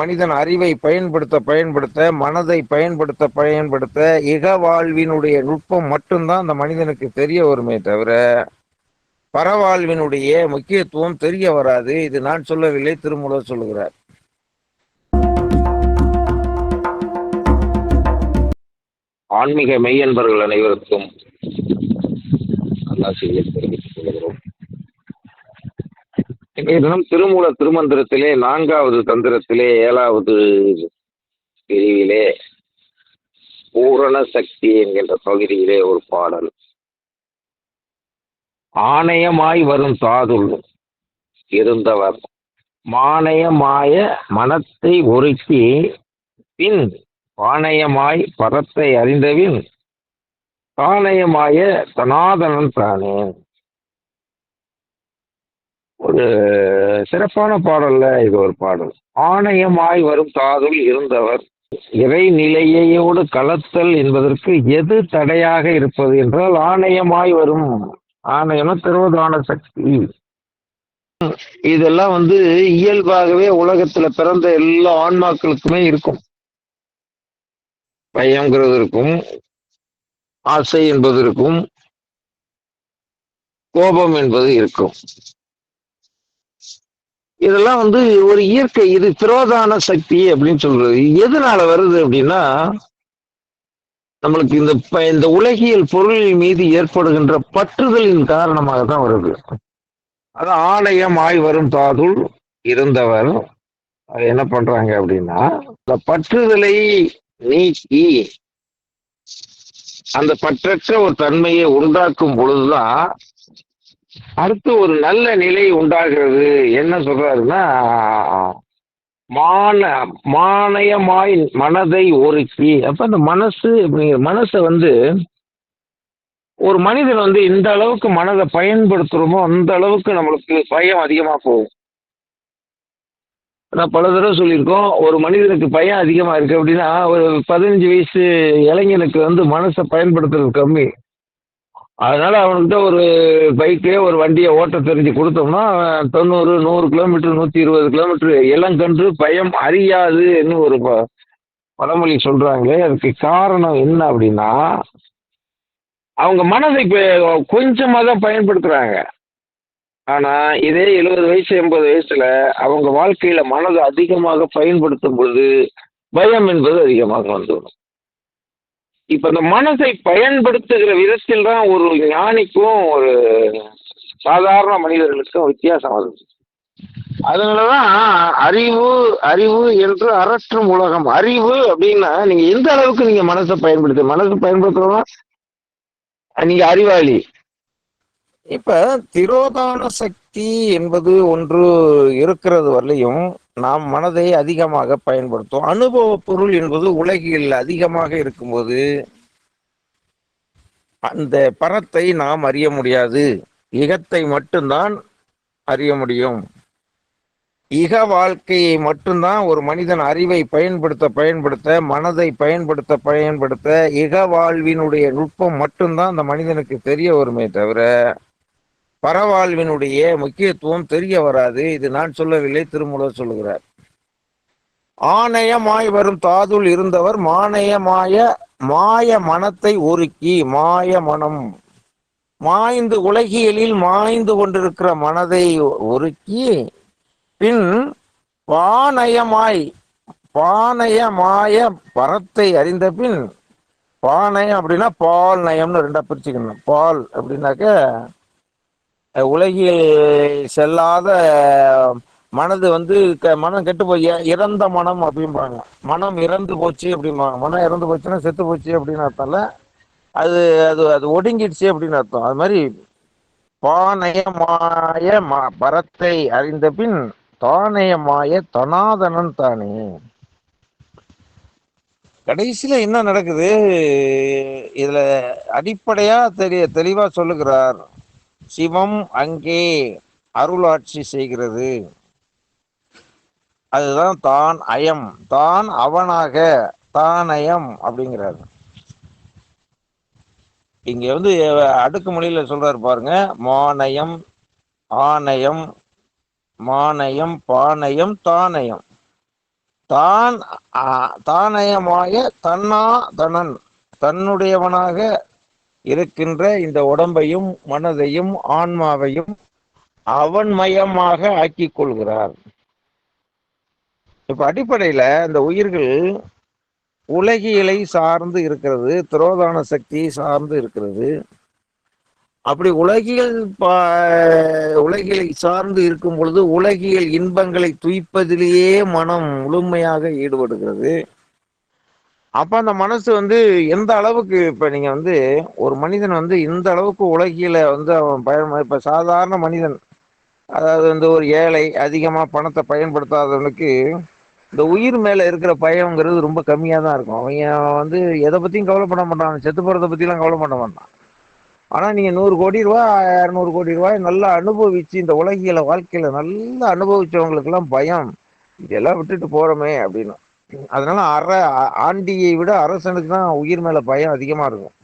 மனிதன் அறிவை பயன்படுத்த பயன்படுத்த மனதை பயன்படுத்த பயன்படுத்த இக வாழ்வினுடைய நுட்பம் மட்டும்தான் அந்த மனிதனுக்கு தெரிய வருமே தவிர பரவாழ்வினுடைய முக்கியத்துவம் தெரிய வராது. இது நான் சொல்லவில்லை திருமூலர் சொல்லுகிறார். ஆன்மீக மெய்யன்பர்கள் அனைவருக்கும் அல்லாசியை தெரிவித்துக் கொள்கிறோம். தினம் திருமூல திருமந்திரத்திலே நான்காவது தந்திரத்திலே ஏழாவது பிரிவிலே பூரண சக்தி என்கின்ற பகுதியிலே ஒரு பாடல். ஆணையமாய் வரும் தாதுள் இருந்தவர். மானயமாய மனத்தை ஒருக்கி பின் பாணயமாய் பரத்தை அறிந்தவின் தானயமாய தனாதனன் தானே ஒரு சிறப்பான பாடல்ல இது ஒரு பாடல். ஆணையமாய் வரும் காதுள் இருந்தவர் இறைநிலையோடு கலத்தல் என்பதற்கு எது தடையாக இருப்பது என்றால் ஆணையமாய் வரும் ஆணையம்னா திருவதான சக்தி. இதெல்லாம் வந்து இயல்பாகவே உலகத்துல பிறந்த எல்லா ஆன்மாக்களுக்குமே இருக்கும். பயங்கிறது இருக்கும் ஆசை என்பது இருக்கும் கோபம் என்பது இருக்கும். இதெல்லாம் வந்து ஒரு இயற்கை இது பிரோதான சக்தி அப்படின்னு சொல்றது. எதனால வருது அப்படின்னா நம்மளுக்கு இந்த ப- இந்த உலகியல் பொருளின் மீது ஏற்படுகின்ற பற்றுதலின் காரணமாக தான் வருது. அது ஆலயம் ஆய் வரும் தாதுள் இருந்தவர் என்ன பண்றாங்க அப்படின்னா இந்த பற்றுதலை நீக்கி அந்த பற்றற்ற ஒரு தன்மையை உண்டாக்கும் பொழுதுதான் அடுத்து ஒரு நல்ல நிலை உண்டாகிறது. என்ன சொல்றாருன்னா மான மானயமாய் மனதை ஒருக்கி. அப்ப அந்த மனசு அப்படிங்கிற மனசை வந்து ஒரு மனிதன் வந்து இந்த அளவுக்கு மனதை பயன்படுத்துறோமோ அந்த அளவுக்கு நம்மளுக்கு பயம் அதிகமாக போகும். நான் பல தடவை சொல்லியிருக்கோம் ஒரு மனிதனுக்கு பயம் அதிகமாக இருக்கு அப்படின்னா ஒரு பதினஞ்சு வயசு இளைஞனுக்கு வந்து மனசை பயன்படுத்துறது கம்மி. அதனால் அவன்கிட்ட ஒரு பைக்கு ஒரு வண்டியை ஓட்ட தெரிஞ்சு கொடுத்தோம்னா அவன் தொண்ணூறு நூறு கிலோமீட்டர் நூற்றி இருபது கிலோமீட்டர் இளங்கன்று பயம் அறியாதுன்னு ஒரு ப- பழமொழி சொல்கிறாங்களே அதுக்கு காரணம் என்ன அப்படின்னா அவங்க மனதை இப்போ கொஞ்சமாக தான் பயன்படுத்துகிறாங்க ஆனால் இதே எழுபது வயசு எண்பது வயசில் அவங்க வாழ்க்கையில் மனதை அதிகமாக பயன்படுத்தும் பொழுது பயம் என்பது அதிகமாக வந்துவிடும். இப்ப இந்த மனதை பயன்படுத்துகிற விதத்தில் தான் ஒரு ஞானிக்கும் ஒரு சாதாரண மனிதர்களுக்கும் வித்தியாசம் வருது. அதனாலதான் அறிவு அறிவு என்று அரற்றும் உலகம். அறிவு அப்படின்னா நீங்க எந்த அளவுக்கு நீங்க மனசை பயன்படுத்து மனசை பயன்படுத்துறோம்னா நீங்க அறிவாளி. இப்ப திரோதான சக்தி என்பது ஒன்று இருக்கிறது வரலையும் நாம் மனதை அதிகமாக பயன்படுத்தும். அனுபவ பொருள் என்பது உலகில் அதிகமாக இருக்கும்போது அந்த பரத்தை நாம் அறிய முடியாது. இகத்தை மட்டும்தான் அறிய முடியும். இக வாழ்க்கையை மட்டும்தான் ஒரு மனிதன் அறிவை பயன்படுத்த பயன்படுத்த மனதை பயன்படுத்த பயன்படுத்த இக வாழ்வினுடைய நுட்பம் மட்டும்தான் அந்த மனிதனுக்கு தெரிய வருமே தவிர பரவாழ்வினுடைய முக்கியத்துவம் தெரிய வராது. இது நான் சொல்லவில்லை திருமூலர் சொல்லுகிறார். ஆணையமாய் வரும் தாதுல் இருந்தவர் மானயமாய மாய மனத்தை ஒருக்கி மாய மனம். மாய்ந்து உலகியலில் மாய்ந்து கொண்டிருக்கிற மனதை ஒருக்கி பின் பானயமாய் பானயமாய பரத்தை அறிந்த பின் பானயம் அப்படின்னா பால் நயம்னு ரெண்டா பிரிச்சுக்கணும். பால் அப்படின்னாக்க உலகில் செல்லாத மனது வந்து மனம் கெட்டு போய் இறந்த மனம் அப்படிம்பாங்க. மனம் இறந்து போச்சு அப்படிம்பாங்க. மனம் இறந்து போச்சுன்னா செத்து போச்சு அப்படின்னு அர்த்தம்ல. அது அது அது ஒடுங்கிடுச்சு அப்படின்னு அர்த்தம். அது மாதிரி பானயமாய ம- பரத்தை அறிந்த பின் தானயமாய தனாதனன் தானே. கடைசியில என்ன நடக்குது? இதுல அடிப்படையா தெரிய தெளிவா சொல்லுகிறார். சிவம் அங்கே அருளாட்சி செய்கிறது. அதுதான் தான் அயம். தான் அவனாக தான் அயம் அப்படிங்கிறார். இங்க வந்து அடுக்கு மொழியில சொல்றாரு பாருங்க. மானயம் ஆனயம் மானயம் பானயம் தானயம். தான் தானயமாய தன்னா தனன். தன்னுடையவனாக இருக்கின்ற இந்த உடம்பையும் மனதையும் ஆன்மாவையும் அவன் மயமாக ஆக்கிக் கொள்கிறார். இப்ப அடிப்படையில இந்த உயிர்கள் உலகியலை சார்ந்து இருக்கிறது துரோதான சக்தியை சார்ந்து இருக்கிறது. அப்படி உலகியல் உலகியலை சார்ந்து இருக்கும் பொழுது உலகியல் இன்பங்களை துய்ப்பதிலேயே மனம் முழுமையாக ஈடுபடுகிறது. அப்ப அந்த மனசு வந்து எந்த அளவுக்கு இப்ப நீங்க வந்து ஒரு மனிதன் வந்து இந்த அளவுக்கு உலகில வந்து அவன் பயன் இப்ப சாதாரண மனிதன் அதாவது வந்து ஒரு ஏழை அதிகமா பணத்தை பயன்படுத்தாதவனுக்கு இந்த உயிர் மேல இருக்கிற பயம்ங்கிறது ரொம்ப கம்மியா தான் இருக்கும். அவன் வந்து எதை பத்தியும் கவலைப்பட மாட்டான். செத்து போறதை பத்தி எல்லாம் கவலைப்பட மாட்டான். ஆனா நீங்க நூறு கோடி ரூபா இரநூறு கோடி ரூபாய் நல்லா அனுபவிச்சு இந்த உலகியல வாழ்க்கையில நல்லா அனுபவிச்சவங்களுக்கு எல்லாம் பயம். இதெல்லாம் விட்டுட்டு போறோமே அப்படின்னு. அதனால அற ஆண்டியை விட அரசனுக்கு தான் உயிர் மேல பயம் அதிகமா இருக்கும்.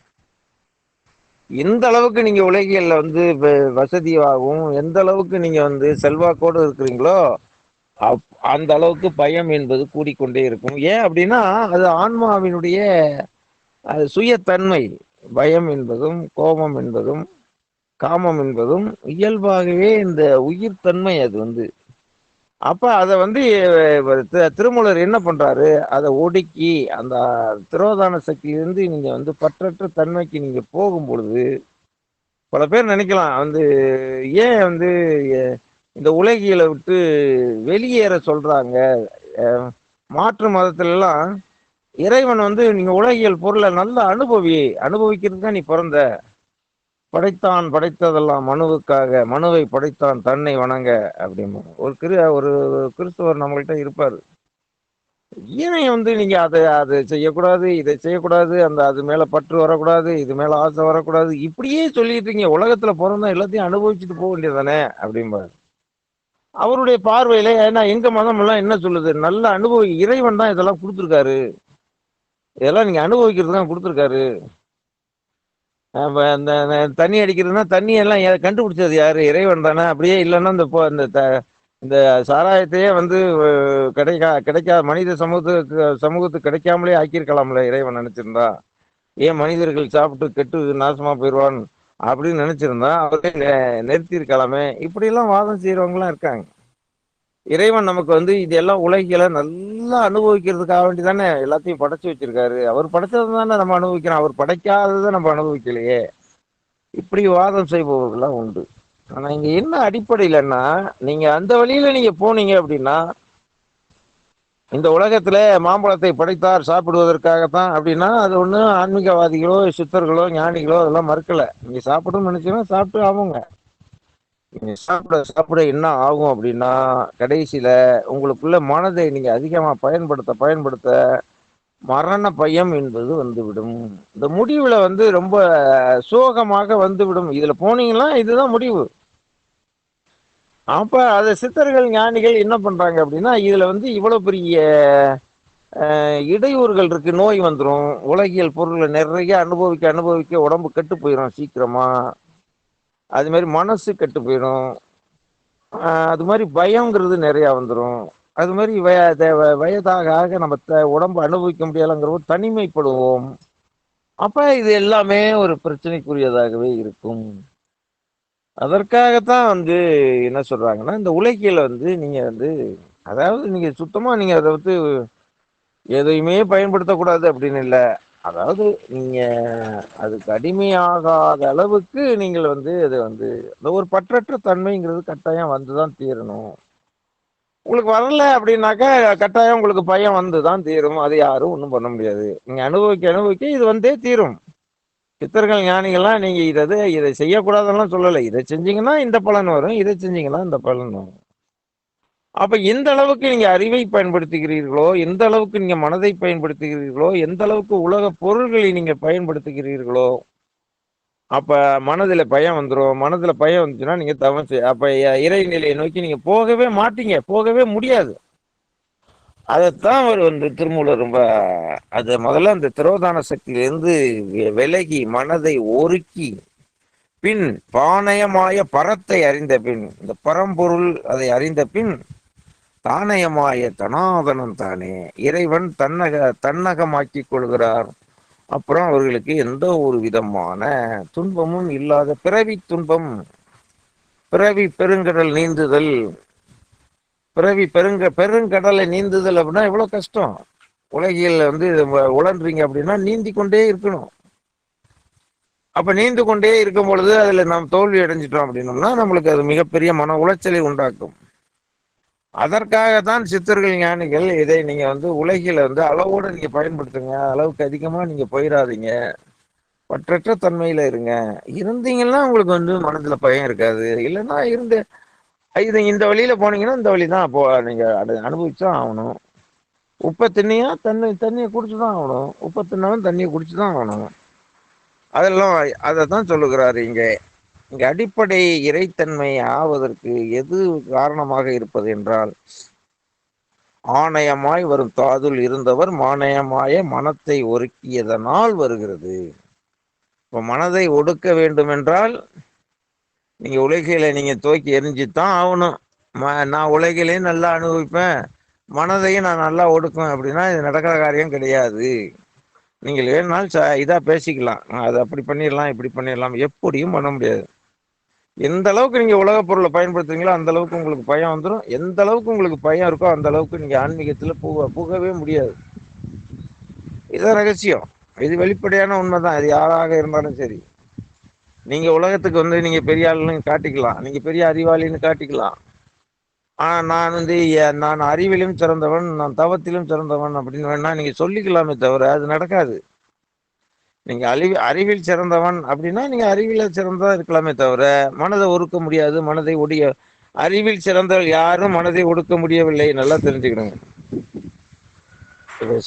எந்த அளவுக்கு நீங்க உலகியல்ல வந்து வசதியாகவும் எந்த அளவுக்கு நீங்க வந்து செல்வாக்கோடு இருக்கிறீங்களோ அந்த அளவுக்கு பயம் என்பது கூடிக்கொண்டே இருக்கும். ஏன் அப்படின்னா அது ஆன்மாவினுடைய அது சுயத்தன்மை பயம் என்பதும் கோபம் என்பதும் காமம் என்பதும் இயல்பாகவே இந்த உயிர் தன்மை அது வந்து அப்ப அதை வந்து திருமூலர் என்ன பண்றாரு? அதை ஒடுக்கி அந்த திரோதான சக்தியிலிருந்து நீங்க வந்து பற்றற்ற தன்மைக்கு நீங்க போகும் பொழுது பல பேர் நினைக்கலாம் வந்து ஏன் வந்து இந்த உலகியலை விட்டு வெளியேற சொல்றாங்க? மாற்று மதத்திலலாம் இறைவன் வந்து நீங்க உலகியல் பொருளை நல்லா அனுபவி அனுபவிக்கிறது தான் நீ பிறந்த. படைத்தான் படைத்ததெல்லாம் மனுவுக்காக மனுவை படைத்தான் தன்னை வணங்க அப்படின்னு ஒரு கிரு ஒரு கிறிஸ்துவர் நம்மள்கிட்ட இருப்பார். ஏனை வந்து நீங்க அதை அதை செய்யக்கூடாது இதை செய்யக்கூடாது அந்த அது மேல பற்று வரக்கூடாது இது மேல ஆசை வரக்கூடாது இப்படியே சொல்லிட்டு இருக்கீங்க. உலகத்துல பிறந்தா எல்லாத்தையும் அனுபவிச்சுட்டு போக வேண்டியதானே அப்படிம்பாரு. அவருடைய பார்வையில ஏன்னா எங்க மதம் எல்லாம் என்ன சொல்லுது? நல்ல அனுபவி இறைவன் தான் இதெல்லாம் கொடுத்துருக்காரு. இதெல்லாம் நீங்க அனுபவிக்கிறது தான் கொடுத்துருக்காரு. அந்த தண்ணி அடிக்கிறதுனா தண்ணி எல்லாம் கண்டுபிடிச்சது யாரு? இறைவன் தானே. அப்படியே இல்லைன்னா இந்த இந்த இந்த சாராயத்தையே வந்து கிடைக்கா கிடைக்காத மனித சமூகத்துக்கு சமூகத்துக்கு கிடைக்காமலே ஆக்கியிருக்கலாம்ல இறைவன் நினைச்சிருந்தா. ஏன் மனிதர்கள் சாப்பிட்டு கெட்டு நாசமா போயிடுவான் அப்படின்னு நினைச்சிருந்தா அவரே நிறுத்தி இருக்கலாமே இப்படியெல்லாம் வாதம் செய்யறவங்களாம் இருக்காங்க. இறைவன் நமக்கு வந்து இதெல்லாம் உலகில நல்ல எல்லாம் அனுபவிக்கிறதுக்காக வேண்டி தானே எல்லாத்தையும் படைச்சு வச்சிருக்காரு. அவர் படைச்சது தானே நம்ம அனுபவிக்கிறோம். அவர் படைக்காததை நம்ம அனுபவிக்கலையே. இப்படி வாதம் செய்பவர்கள்லாம் உண்டு. ஆனா இங்க என்ன அடிப்படையிலன்னா நீங்க அந்த வழியில நீங்க போனீங்க அப்படின்னா இந்த உலகத்துல மாம்பழத்தை படைத்தார் சாப்பிடுவதற்காகத்தான் அப்படின்னா அது ஒண்ணு ஆன்மீகவாதிகளோ சித்தர்களோ ஞானிகளோ அதெல்லாம் மறுக்கல. நீங்க சாப்பிடணும்னு நினைச்சீங்கன்னா சாப்பிட்டு ஆகுங்க. நீங்கள் சாப்பிட சாப்பிட என்ன ஆகும் அப்படின்னா கடைசியில உங்களுக்குள்ள மனதை நீங்க அதிகமா பயன்படுத்த பயன்படுத்த மரண பயம் என்பது வந்துவிடும். இந்த முடிவுல வந்து ரொம்ப சோகமாக வந்துவிடும். இதுல போனீங்கன்னா இதுதான் முடிவு. அப்ப அத சித்தர்கள் ஞானிகள் என்ன பண்றாங்க அப்படின்னா இதுல வந்து இவ்வளவு பெரிய இடையூறுகள் இருக்கு. நோய் வந்துடும் உலகியல் பொருளை நிறைய அனுபவிக்க அனுபவிக்க உடம்பு கெட்டு போயிடும் சீக்கிரமா. அது மாதிரி மனசு கெட்டு போயிடும். அது மாதிரி பயங்கிறது நிறையா வந்துடும் அது மாதிரி வய வயதாக ஆக நம்ம உடம்பு அனுபவிக்க முடியலைங்கிற தனிமைப்படுவோம். அப்போ இது எல்லாமே ஒரு பிரச்சனைக்குரியதாகவே இருக்கும். அதற்காகத்தான் வந்து என்ன சொல்றாங்கன்னா இந்த உலகியல வந்து நீங்க வந்து அதாவது நீங்க சுத்தமா நீங்க அதை வந்து எதையுமே பயன்படுத்தக்கூடாது அப்படின்னு இல்லை. அதாவது நீங்க அதுக்கு அடிமையாகாத அளவுக்கு நீங்கள் வந்து அது வந்து அந்த ஒரு பற்றற்ற தன்மைங்கிறது கட்டாயம் வந்துதான் தீரணும். உங்களுக்கு வரல அப்படின்னாக்கா கட்டாயம் உங்களுக்கு பயம் வந்து தான் தீரும். அது யாரும் ஒன்றும் பண்ண முடியாது. நீங்கள் அனுபவிக்க அனுபவிக்க இது வந்தே தீரும். சித்தர்கள் ஞானிகள்லாம் நீங்கள் இதை இதை செய்யக்கூடாதெல்லாம் சொல்லலை. இதை செஞ்சீங்கன்னா இந்த பலன் வரும் இதை செஞ்சீங்கன்னா இந்த பலன் வரும். அப்ப எந்த அளவுக்கு நீங்க அறிவை பயன்படுத்துகிறீர்களோ எந்த அளவுக்கு நீங்க மனதை பயன்படுத்துகிறீர்களோ எந்த அளவுக்கு உலக பொருள்களை நீங்க பயன்படுத்துகிறீர்களோ அப்ப மனதுல பயம் வந்துடும் மனதுல பயம் வந்துச்சுன்னா நீங்க தவம் அப்ப இறைநிலையை நோக்கி நீங்க போகவே மாட்டீங்க. போகவே முடியாது. அதைத்தான் அவர் வந்து திருமூலர் ரொம்ப அது முதல்ல அந்த திரோதான சக்தியிலிருந்து விலகி மனதை ஒருக்கி பின் பானயமாய பரத்தை அறிந்த பின் இந்த பரம்பொருள் அதை அறிந்த பின் தானயமாய தனாதனன் தானே. இறைவன் தன்னக தன்னகமாக்கி கொள்கிறார். அப்புறம் அவர்களுக்கு எந்த ஒரு விதமான துன்பமும் இல்லாத பிறவி துன்பம். பிறவி பெருங்கடல் நீந்துதல். பிறவி பெருங்க பெருங்கடலை நீந்துதல் அப்படின்னா எவ்வளவு கஷ்டம். உலகில் வந்து உழன்றீங்க அப்படின்னா நீந்தி கொண்டே இருக்கணும். அப்ப நீந்து கொண்டே இருக்கும் பொழுது அதுல நாம் தோல்வி அடைஞ்சிட்டோம் அப்படின்னோம்னா நம்மளுக்கு அது மிகப்பெரிய மன உளைச்சலை உண்டாக்கும். அதற்காகத்தான் சித்தர்கள் ஞானிகள் இதை நீங்க வந்து உலகில வந்து அளவோடு நீங்க பயன்படுத்துங்க. அளவுக்கு அதிகமா நீங்க போயிடாதீங்க பற்றற்ற தன்மையில இருங்க. இருந்தீங்கன்னா உங்களுக்கு வந்து மனதுல பயம் இருக்காது. இல்லைன்னா இருந்து இது இந்த வழியில போனீங்கன்னா இந்த வழி தான் போ நீங்க அனுபவிச்சுதான் ஆகணும். உப்பை தண்ணியா தண்ணி தண்ணியை குடிச்சு தான் ஆகணும். உப்பை தின்னாலும் தண்ணியை குடிச்சு தான் ஆகணும். அதெல்லாம் அதை தான் சொல்லுகிறாரு இங்கே. இங்கு அடிப்படை இறைத்தன்மை ஆவதற்கு எது காரணமாக இருப்பது என்றால் ஆணையமாய் வரும் தாதுல் இருந்தவர் மானயமாய மனத்தை ஒருக்கியதனால் வருகிறது. இப்போ மனதை ஒடுக்க வேண்டும் என்றால் நீங்க உலகில நீங்க தூக்கி எரிஞ்சுத்தான் ஆகணும் நான் உலகிலையும் நல்லா அனுபவிப்பேன். மனதையும் நான் நல்லா ஒடுக்கும் அப்படின்னா இது நடக்கிற காரியம் கிடையாது. நீங்கள் வேணுனாலும் ச இதாக பேசிக்கலாம். அதை அப்படி பண்ணிடலாம் இப்படி பண்ணிடலாம் எப்படியும் பண்ண முடியாது. எந்த அளவுக்கு நீங்கள் உலக பொருளை பயன்படுத்துறீங்களோ அந்த அளவுக்கு உங்களுக்கு பயம் வந்துடும் எந்த அளவுக்கு உங்களுக்கு பயம் இருக்கோ அந்த அளவுக்கு நீங்கள் ஆன்மீகத்தில் போக போகவே முடியாது. இதுதான் ரகசியம். இது வெளிப்படையான உண்மைதான். இது யாராக இருந்தாலும் சரி. நீங்க உலகத்துக்கு வந்து நீங்க பெரிய ஆளுன்னு காட்டிக்கலாம். நீங்க பெரிய அறிவாளின்னு காட்டிக்கலாம். ஆனா நான் வந்து நான் அறிவிலும் சிறந்தவன் நான் தவத்திலும் சிறந்தவன் அப்படின்னு வேணா நீங்க சொல்லிக்கலாமே தவிர அது நடக்காது. நீங்க அறிவி அறிவில் சிறந்தவன் அப்படின்னா நீங்க அறிவில சிறந்ததா இருக்கலாமே தவிர மனதை ஒடுக்க முடியாது. மனதை ஒடிய அறிவில் சிறந்தவள் யாரும் மனதை ஒடுக்க முடியவில்லை. நல்லா தெரிஞ்சுக்கணுங்க.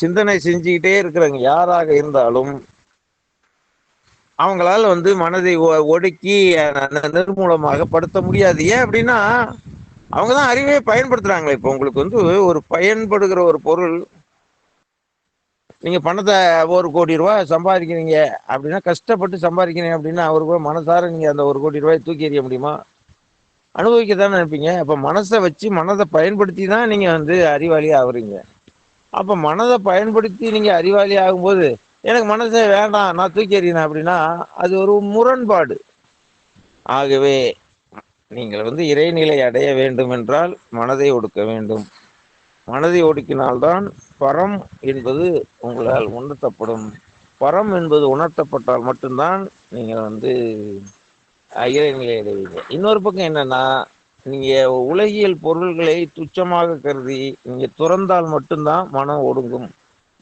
சிந்தனை செஞ்சுக்கிட்டே இருக்கிறவங்க யாராக இருந்தாலும் அவங்களால வந்து மனதை ஒடுக்கி நிர்மூலமாக படுத்த முடியாது. ஏன் அப்படின்னா அவங்க தான் பயன்படுத்துறாங்களே. இப்போ உங்களுக்கு வந்து ஒரு பயன்படுகிற ஒரு பொருள் நீங்க பணத்தை ஒரு கோடி ரூபாய் சம்பாதிக்கிறீங்க அப்படின்னா கஷ்டப்பட்டு சம்பாதிக்கிறீங்க அப்படின்னா அவர் கூட மனசார நீங்க அந்த ஒரு கோடி ரூபாய் தூக்கி எறிய முடியுமா? அனுபவிக்க தானே நினைப்பீங்க அப்போ மனசை வச்சு மனதை பயன்படுத்தி தான் நீங்கள் வந்து அறிவாளி ஆகுறீங்க. அப்போ மனதை பயன்படுத்தி நீங்கள் அறிவாளி ஆகும்போது எனக்கு மனசே வேண்டாம் நான் தூக்கி எறியணும் அப்படின்னா அது ஒரு முரண்பாடு. ஆகவே நீங்கள் வந்து இறைநிலை அடைய வேண்டும் என்றால் மனதை ஒடுக்க வேண்டும். மனதை ஒடுக்கினால்தான் பரம் என்பது உங்களால் உணர்த்தப்படும். பரம் என்பது உணர்த்தப்பட்டால் மட்டும்தான் நீங்கள் வந்து இறைநிலை அடைவீங்க. இன்னொரு பக்கம் என்னன்னா நீங்கள் உலகியல் பொருள்களை துச்சமாக கருதி நீங்கள் துறந்தால் மட்டும்தான் மனம் ஒடுங்கும்.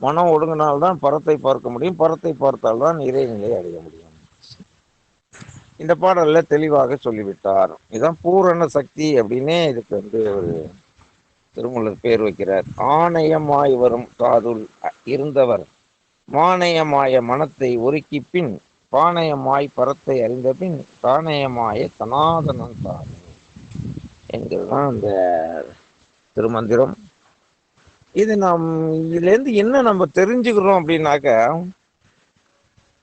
மனம் ஒடுங்கினால்தான் பரத்தை பார்க்க முடியும். பரத்தை பார்த்தால்தான் இறைநிலை அடைய முடியும். இந்த பாடலில் தெளிவாக சொல்லிவிட்டார். இதுதான் பூரண சக்தி அப்படின்னே இதுக்கு வந்து ஒரு திருமூலர் பேர் வைக்கிறார். ஆணையமாய் வரும் காதுல் இருந்தவர். மானயமாய மனத்தை ஒருக்கி பின் பானயமாய் பரத்தை அறிந்த பின் தானயமாய தனாதனம் தானே என்கிறதான் அந்த திருமந்திரம். இது நாம் இதுல இருந்து என்ன நம்ம தெரிஞ்சுக்கிறோம் அப்படின்னாக்க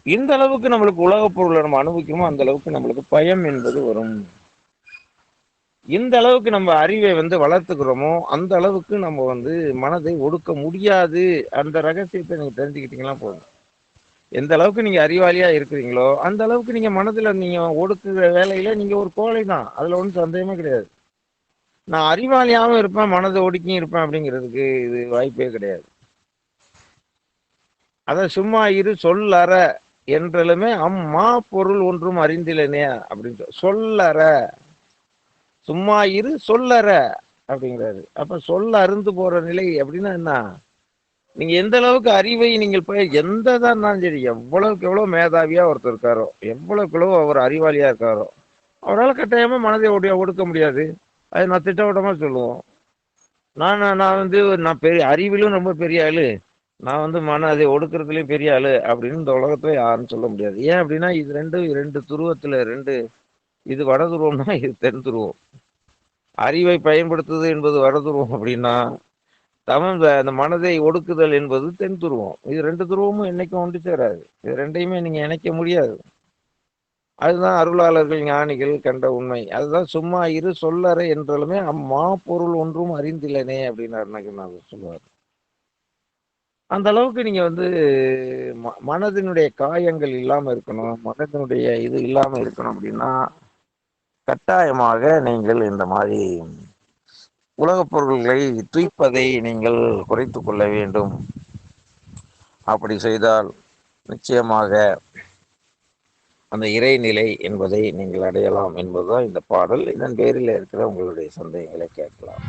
எந்த அளவுக்கு நம்மளுக்கு உலகப் பொருளை நம்ம அனுபவிக்கிறோமோ அந்த அளவுக்கு நம்மளுக்கு பயம் என்பது வரும். எந்த அளவுக்கு நம்ம அறிவை வந்து வளர்த்துக்கிறோமோ அந்த அளவுக்கு நம்ம வந்து மனதை ஒடுக்க முடியாது. அந்த ரகசியத்தை நீங்க தெரிஞ்சுக்கிட்டீங்கன்னா போதும். எந்த அளவுக்கு நீங்க அறிவாளியா இருக்கிறீங்களோ அந்த அளவுக்கு நீங்க மனதுல நீங்க ஒடுக்குற வேலையில நீங்க ஒரு கோழை தான். அதுல ஒன்றும் சந்தேகமே கிடையாது. நான் அறிவாளியாகவும் இருப்பேன் மனதை ஒடுக்கியும் இருப்பேன் அப்படிங்கிறதுக்கு இது வாய்ப்பே கிடையாது. அதான் சும்மா இரு சொல்லற என்றாலுமே அம்மா பொருள் ஒன்றும் அறிந்திலனே அப்படின்னு சொல்லற சும்மா இரு சொல்லற அப்படிங்கிறாரு. அப்ப சொல்ல அருந்து போற நிலை அப்படின்னா என்ன? நீங்க எந்த அளவுக்கு அறிவை நீங்கள் போய் எந்த தான் இருந்தாலும் சரி எவ்வளவுக்கு எவ்வளவு மேதாவியா ஒருத்தர் இருக்காரோ எவ்வளவுக்கு எவ்வளவு அவர் அறிவாளியா இருக்காரோ அவரால் கட்டாயமா மனதை ஒடிய ஒடுக்க முடியாது. அது நான் திட்டவட்டமா சொல்லுவோம். நான் நான் வந்து நான் பெரிய அறிவிலும் ரொம்ப பெரிய ஆளு. நான் வந்து மன அதை ஒடுக்கிறதுலயும் பெரிய ஆளு அப்படின்னு இந்த உலகத்துல யாரும் சொல்ல முடியாது. ஏன் அப்படின்னா இது ரெண்டு ரெண்டு துருவத்துல ரெண்டு இது வட துருவம்னா இது தென் துருவம். அறிவை பயன்படுத்துது என்பது வட துருவம் அப்படின்னா தமிழ் அந்த மனதை ஒடுக்குதல் என்பது தென் துருவம். இது ரெண்டு துருவமும் என்னைக்கும் ஒன்று சேராது. இது ரெண்டையுமே நீங்க இணைக்க முடியாது. அதுதான் அருளாளர்கள் ஞானிகள் கண்ட உண்மை. அதுதான் சும்மா இரு சொல்லறை என்றாலுமே அம்மா பொருள் ஒன்றும் அறிந்திலனே அப்படின்னு நான் சொல்லுவார். அந்த அளவுக்கு நீங்க வந்து ம மனதினுடைய காயங்கள் இல்லாம இருக்கணும் மனதினுடைய இது இல்லாம இருக்கணும் அப்படின்னா கட்டாயமாக நீங்கள் இந்த மாதிரி உலகப் பொருள்களை தூய்ப்பதை நீங்கள் குறைத்து கொள்ள வேண்டும். அப்படி செய்தால் நிச்சயமாக அந்த இறைநிலை என்பதை நீங்கள் அடையலாம் என்பதுதான் இந்த பாடல். இதன் பேரில் இருக்கிற உங்களுடைய சந்தேகங்களை கேட்கலாம்.